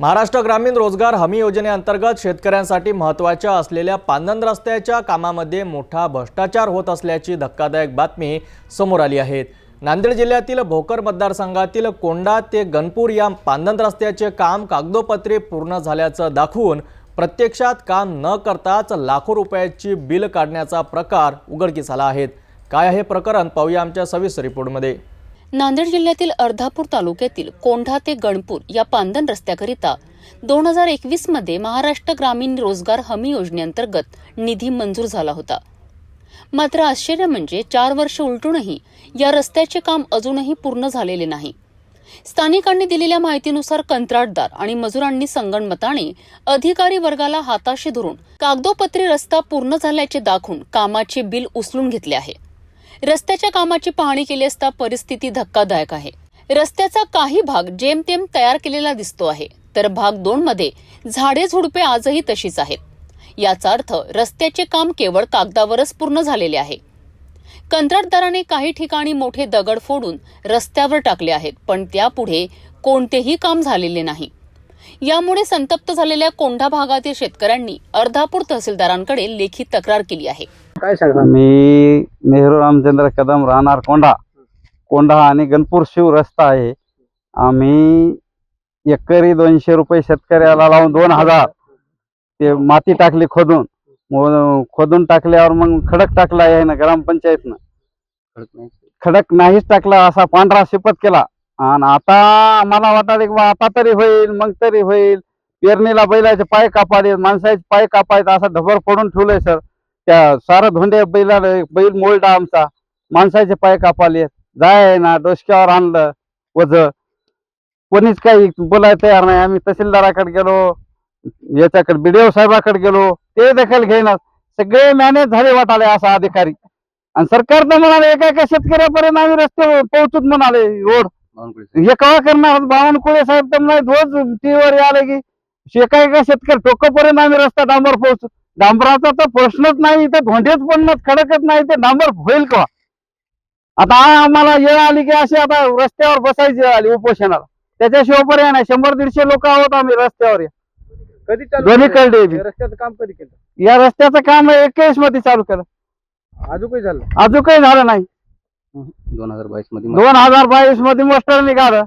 महाराष्ट्र ग्रामीण रोजगार हमी योजनेअंतर्गत शेतकऱ्यांसाठी महत्त्वाच्या असलेल्या पांदन रस्त्याच्या कामामध्ये मोठा भ्रष्टाचार होत असल्याची धक्कादायक बातमी समोर आली आहे. नांदेड जिल्ह्यातील भोकर मतदारसंघातील कोंडा ते गणपूर या पांदन रस्त्याचे काम कागदोपत्री पूर्ण झाल्याचं दाखवून प्रत्यक्षात काम न करताच लाखो रुपयाची बिल काढण्याचा प्रकार उघडकीस आला आहे. काय आहे प्रकरण पाहूया आमच्या सविस्तर रिपोर्टमध्ये. नांदेड जिल्ह्यातील अर्धापूर तालुक्यातील कोंढा ते गणपूर या पांदन रस्त्याकरिता दोन हजार एकवीसमध्ये महाराष्ट्र ग्रामीण रोजगार हमी योजनेअंतर्गत निधी मंजूर झाला होता. मात्र आश्चर्य म्हणजे चार वर्ष उलटूनही या रस्त्याचे काम अजूनही पूर्ण झालेले नाही. स्थानिकांनी दिलेल्या माहितीनुसार कंत्राटदार आणि मजुरांनी संगणमताने अधिकारी वर्गाला हाताशी धरून कागदोपत्री रस्ता पूर्ण झाल्याचे दाखवून कामाचे बिल उचलून घेतले आहे. रस्त्याच्या कामाची पाहणी केली असता परिस्थिती धक्कादायक आहे. रस्त्याचा काही भाग जेमतेम तयार केलेला दिसतो आहे तर भाग दोन मध्ये झाडे झुडपे आजही तशीच आहेत. याचा अर्थ रस्त्याचे काम केवळ कागदावरच पूर्ण झालेले आहे. कंत्राटदाराने काही ठिकाणी मोठे दगड फोडून रस्त्यावर टाकले आहेत पण त्यापुढे कोणतेही काम झालेले नाही. यामुळे संतप्त झालेल्या कोंढा भागातील शेतकऱ्यांनी अर्धापूर तहसीलदारांकडे लेखी तक्रार केली आहे. काय सांगता मी नेहरू रामचंद्र कदम राहणार कोंढा. कोंढा आणि गणपूर शिव रस्ता आहे. आम्ही एकरी दोनशे रुपये शेतकऱ्याला लावून दोन हजार ते माती टाकली खोदून. खोदून टाकल्यावर मग खडक टाकला आहे ना ग्रामपंचायतनं. खडक नाहीच टाकला असा पांढरा शिपत केला. आणि आता मला वाटायला की आता तरी होईल मग तरी होईल. पेरणीला बैलाचे पाय कापाले माणसाचे पाय कापायचे असा ढबर फोडून ठेवलंय सर. त्या सारा धोंड्या बैला बैल मोडला आमचा. माणसाचे पाय कापाले. जाय ना डोसक्यावर आणलं वज. कोणीच काही बोलायला तयार नाही. आम्ही तहसीलदाराकडे गेलो याच्याकडे बीडीओ साहेबाकडे गेलो. ते देखील घेणार सगळे मॅनेज झाले वाटाले असा अधिकारी. आणि सरकार तर म्हणाले एका एका शेतकऱ्यापर्यंत आम्ही रस्ते पोहोचूत म्हणाले रोड. हे कवा करणार? बावनकुळे साहेब तर म्हणाले रोज टीव्हीवर आले की. एका एका शेतकरी टोकापर्यंत आम्ही रस्ता डांबर पोहोचू. डांबराचा तर प्रश्नच नाही इथे धोंडेच पडणं खडकच नाही ते डांबर होईल का? आता आम्हाला येळ आली की अशी आता रस्त्यावर बसायची वेळ आली उपोषणाला. त्याच्याशिवाय पर्याय नाही शंभर दीडशे लोक आहोत आम्ही रस्त्यावर. कधी चालू दोन्ही? कळले रस्त्याचं काम कधी केलं? या रस्त्याचं काम एकवीसमध्ये चालू केलं. अजून काही झालं? अजून काही झालं नाही. दोन हजार बावीसमध्ये दोन हजार बावीसमध्ये मास्टर निघालं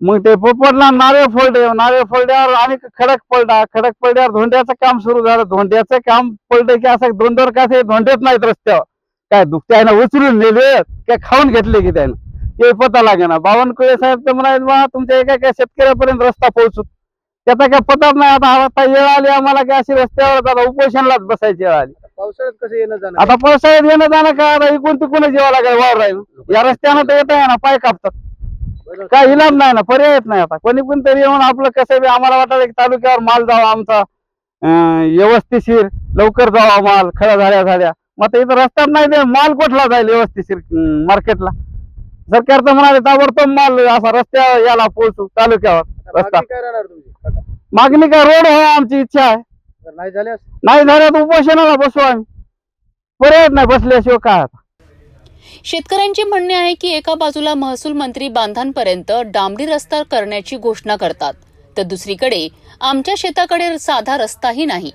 मग ते पोपटला नारळ फोल्डे नारळ फोल्ड्यावर आणि खडक पडला खडक पडल्यावर धोंड्याचं काम सुरू झालं. धोंड्याचं काम पडलं की असं दोन दोन का धोंड्यात नाहीत रस्त्यावर. काय त्यानं उचलून नेले काय खाऊन घेतले की त्यानं? ते पता लागे ना बावनकुळे साहेब तर म्हणाले बा तुमच्या एका एका शेतकऱ्यापर्यंत रस्ता पोहोचू. त्याचा काय पताच नाही. आता आता येळ आली आम्हाला की अशी रस्त्यावर आता उपोषणलाच बसायची वेळ आली. पावसाळ्यात कसं येणं जाणं? आता पावसाळ्यात येणं जाणं काय? आता इकून तिकूनच जेव्हा लागेल वावर राहील? या रस्त्यानं तर येत आहे ना पाय कापतात. काय इलाज नाही ना पर्यायच नाही आता. कोणी पण तरी येऊन आपलं कसं बी आम्हाला वाटलं की तालुक्यावर माल जावा आमचा. व्यवस्थिशीर लवकर जावा माल खऱ्या झाड्या झाड्या मग आता इथं रस्त्यात नाही ते माल कुठला जाईल व्यवस्थिशीर मार्केटला? सरकार तर म्हणाले ताबडतोब माल असा रस्त्या याला पोहोचू तालुक्यावर रस्ता. मागणी काय रोड हो आमची इच्छा आहे. नाही झाल्यास नाही झाल्या तर उपोषणाला बसू आम्ही. पर्याय नाही बसल्याशिवाय काय शेतकऱ्यांचे म्हणणे आहे की एका बाजूला महसूल मंत्री बांधांपर्यंत डांबरी रस्ता करण्याची घोषणा करतात तर दुसरीकडे आमच्या शेताकडे साधा रस्ताही नाही.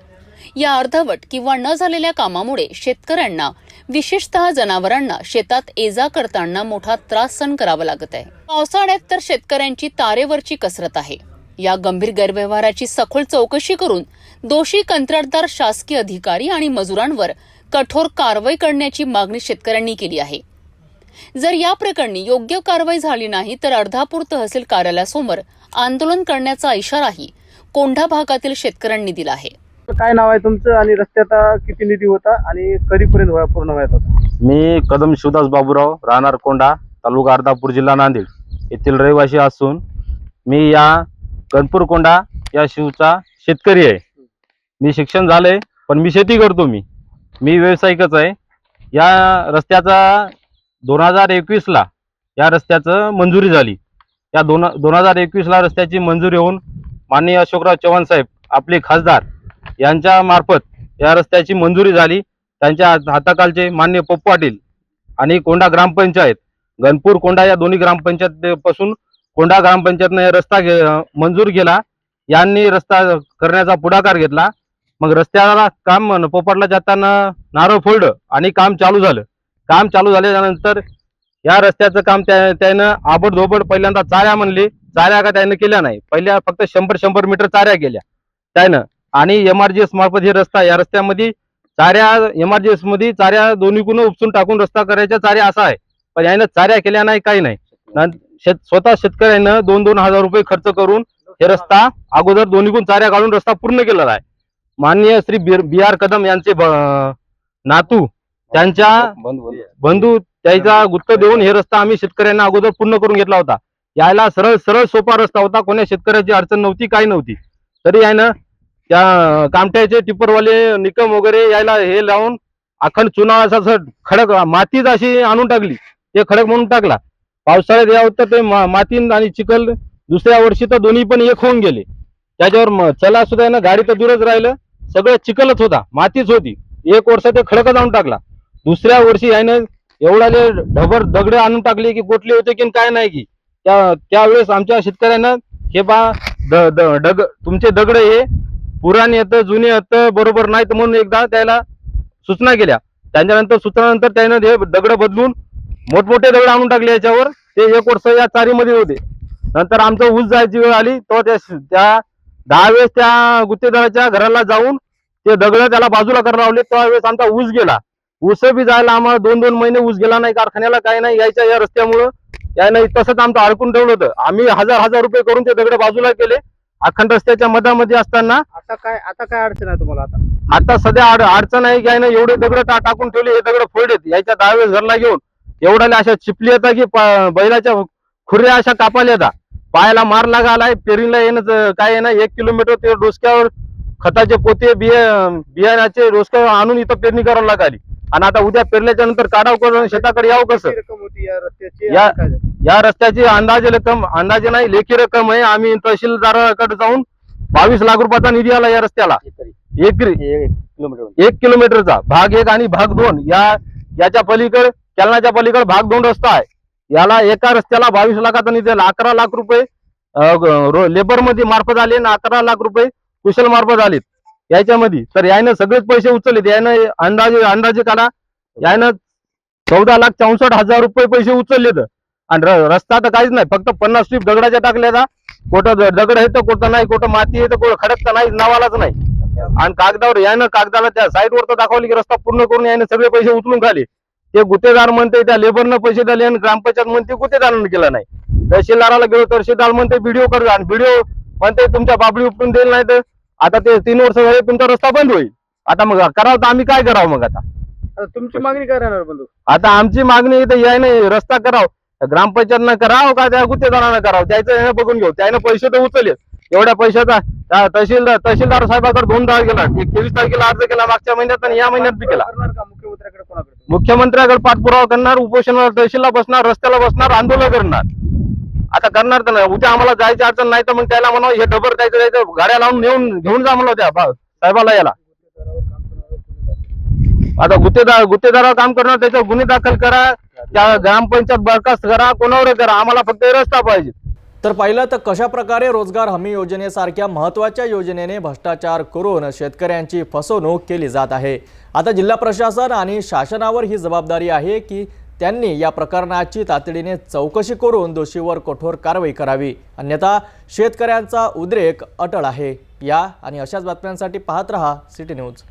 या अर्धवट किंवा न झालेल्या कामामुळे शेतकऱ्यांना विशेषतः जनावरांना शेतात एजा करताना मोठा त्रास सहन करावा लागत आहे. पावसाळ्यात तर शेतकऱ्यांची तारेवरची कसरत आहे. या गंभीर गैरव्यवहाराची सखोल चौकशी करून दोषी कंत्राटदार शासकीय अधिकारी आणि मजुरांवर कठोर कारवाई करण्याची मागणी शेतकऱ्यांनी केली आहे. जर या प्रकरणी योग्य कारवाई झाली नाही तर अर्धापूर तहसील कार्यालयासमोर आंदोलन करण्याचा इशाराही कोंढा भागातील शेतकऱ्यांनी दिला आहे. काय नाव आहे तुमचं आणि रस्त्याचा किती निधी होता आणि कधीपर्यंत पूर्ण व्हायचा होता? मी कदम शिवदास बाबूराव राहणार कोंडा तालुका अर्धापूर जिल्हा नांदेड. येथील रहिवासी असून मी या गणपूर कोंडा या शिवचा शेतकरी आहे. मी शिक्षण झालंय पण मी शेती करतो मी. मी व्यावसायिकच आहे. या रस्त्याचा दोन हजार एकवीसला या रस्त्याचं मंजुरी झाली. या दोन दोन हजार एकवीसला रस्त्याची मंजुरी होऊन माननीय अशोकराव चव्हाण साहेब आपले खासदार यांच्या मार्फत या रस्त्याची मंजुरी झाली. त्यांच्या हात- हाताखालचे मान्य पप्पू पाटील आणि कोंडा ग्रामपंचायत गणपूर कोंडा या दोन्ही ग्रामपंचायत पासून कोंढा ग्रामपंचायतनं रस्ता घे- मंजूर केला. यांनी रस्ता करण्याचा पुढाकार घेतला. मग रस्त्याला काम पोपटला जाताना नारळ फोडलं आणि काम चालू झालं. काम चालू झाल्यानंतर या रस्त्याचं काम त्या त्यानं आबडधोबड पहिल्यांदा चाऱ्या म्हणली. चाऱ्या का त्यानं केल्या नाही? पहिल्या फक्त शंभर शंभर मीटर चाऱ्या केल्या. त्यानं. आणि एम आर जी एस मार्फत हे रस्ता या रस्त्यामध्ये चाऱ्या एम आर जी एसमध्ये चाऱ्या दोन्हीकडून उपसून टाकून रस्ता करायच्या चाऱ्या असा आहे. पण यानं चाऱ्या केल्या नाही काही नाही. शेत स्वतः शेतकऱ्यानं दोन दोन हजार रुपये खर्च करून हे रस्ता अगोदर दोन्हीकडून चाऱ्या काढून रस्ता पूर्ण केलेला आहे. माननीय श्री बी आर कदम यांचे नातू त्यांच्या बंधू त्याचा गुत्त देऊन हे रस्ता आम्ही शेतकऱ्यांना अगोदर पूर्ण करून घेतला होता. यायला सरळ सरळ सोपा रस्ता होता. कोण्या शेतकऱ्याची अडचण नव्हती काही नव्हती. तरी यानं त्या कामट्याचे टिप्परवाले निकम वगैरे यायला हे लावून अखंड चुना असा खडक मातीच अशी आणून टाकली. ते खडक म्हणून टाकला. पावसाळ्यात यावं तर ते माती आणि चिखल दुसऱ्या वर्षी तर दोन्ही पण एक होऊन गेले. त्याच्यावर चला सुद्धा ना गाडी तर दूरच राहिलं. सगळं चिखलच होता. मातीच होती. एक वर्ष ते खडकच आणून टाकला. दुसऱ्या वर्षी यानं एवढाले ढबर दगड आणून टाकले की गोटले होते की काय नाही की. त्या त्यावेळेस आमच्या शेतकऱ्यानं हे बा द- द- डग तुमचे दगड हे पुराणे येतं जुने येतं बरोबर नाही तर म्हणून एकदा त्याला सूचना केल्या. त्यांच्यानंतर सूचनानंतर त्यानं हे दगड बदलून मोठमोठे दगड आणून टाकले याच्यावर. ते एक वर्ष या चारीमध्ये होते. नंतर आमचं ऊस जायची वेळ आली. तो त्या त्या दहा वेळेस त्या गुत्तेदाराच्या घराला जाऊन ते दगड त्याला बाजूला करायला लावले त्यावेळेस आमचा ऊस गेला. ऊस बी जायला आम्हाला दोन दोन महिने ऊस गेला नाही कारखान्याला काही नाही यायच्या या रस्त्यामुळं. यानं तसंच आमचं अडकून ठेवलं होतं. आम्ही हजार हजार रुपये करून ते दगड बाजूला केले. अखंड रस्त्याच्या मधामध्ये असताना. आता काय आता काय अडचण आहे तुम्हाला आता? आता सध्या अड- अडचण आहे की यानं एवढे दगड टाकून ठेवले हे दगड फोडलेत. याच्या दहा वेळेस घरला घेऊन. एवढ्याला अशा चिपली येतात की बैलाच्या खुर्या अशा कापाल्या येतात पायाला मार लागालाय पेरीला येणं काय ना एक किलोमीटर ते डोसक्यावर खताचे पोते बिया बियाण्याचे डोसक्यावर आणून इथं पेरणी करावं लागाली. आणि आता उद्या पेरल्याच्या नंतर काढाव करून शेताकडे यावं कसं? या रस्त्याची? या- अंदाजे रक्कम अंदाजे नाही लेखी रक्कम आहे. आम्ही तहसीलदाराकडे जाऊन बावीस लाख रुपयाचा निधी आला या रस्त्याला. एक किलोमीटर एक किलोमीटरचा. भाग एक आणि भाग दोन. या याच्या पलीकडे केलनाच्या पलीकडे भाग दोन रस्ता आहे. याला एका रस्त्याला बावीस लाखाचा निधी आला अकरा लाख रुपये लेबरमध्ये मार्फत आले आणि अकरा लाख रुपये कुशल मार्फत आलेत. याच्यामध्ये तर यानं सगळेच पैसे उचललेत. यानं अंदाजे अंदाजे काढा यानं चौदा लाख चौसष्ट हजार रुपये पैसे उचललेत. आणि रस्ता तर काहीच नाही. फक्त पन्नास स्ट्रीप दगडाच्या टाकल्या कुठं दगड आहे तर कुठं नाही कुठं माती आहे तर कुठं खडक तर नाही नावालाच नाही. आणि कागदावर यानं कागदाला त्या साईडवर तर दाखवले की रस्ता पूर्ण करून यानं सगळे पैसे उचलून खाले. ते गुत्तेदार म्हणते त्या लेबरनं पैसे दिले आणि ग्रामपंचायत म्हणते गुत्तेदारानं केला नाही. तहसीलदाराला गेलो तहसीलदार म्हणते व्हिडिओ कर आणि व्हिडिओ म्हणते तुमच्या बाबडी उपटून देईल नाही तर आता ते तीन वर्ष झाले तुमचा रस्ता बंद होईल. आता मग करावं तर आम्ही काय करावं मग आता? आता तुमची मागणी काय राहणार बंधू? आता आमची मागणी इथं याय नाही रस्ता कराव. ग्रामपंचायतनं करावं का त्या गुत्तेदारानं करावं? त्याचं यानं बघून घेऊ. त्यानं पैसे तर उचलले एवढ्या पैशाचा त्या तहसीलदार तहसीलदार साहेबाकडे दोन तारखेला गेला एक तेवीस तारखेला अर्ज केला मागच्या महिन्यात आणि या महिन्यात बी केला. करणार का मुख्यमंत्र्याकडे कोणाकडे? मुख्यमंत्र्याकडे पाठपुरावा करणार उपोषणाला तहसीलला बसणार रस्त्याला बसणार आंदोलन करणार. आता करणार तर नाही. उद्या आम्हाला जायची अडचण नाही तर मग त्याला म्हणा हे डबर द्यायचं द्यायचं गाड्या लावून नेऊन घेऊन जा म्हणलं त्या साहेबाला याला. आता गुत्तेदार गुत्तेदारावर काम करणार त्याच्यावर गुन्हे दाखल करा त्या ग्रामपंचायत बरखास्त करा कोणावर करा आम्हाला फक्त रस्ता पाहिजे. तर पाहिलं तर कशा प्रकारे रोजगार हमी योजनेसारख्या महत्त्वाच्या योजनेने भ्रष्टाचार करून शेतकऱ्यांची फसवणूक केली जात आहे? आता जिल्हा प्रशासन आणि शासनावर ही जबाबदारी आहे की त्यांनी या प्रकरणाची तातडीने चौकशी करून दोषीवर कठोर कारवाई करावी. अन्यथा शेतकऱ्यांचा उद्रेक अटळ आहे. या आणि अशाच बातम्यांसाठी पाहत रहा सिटी न्यूज.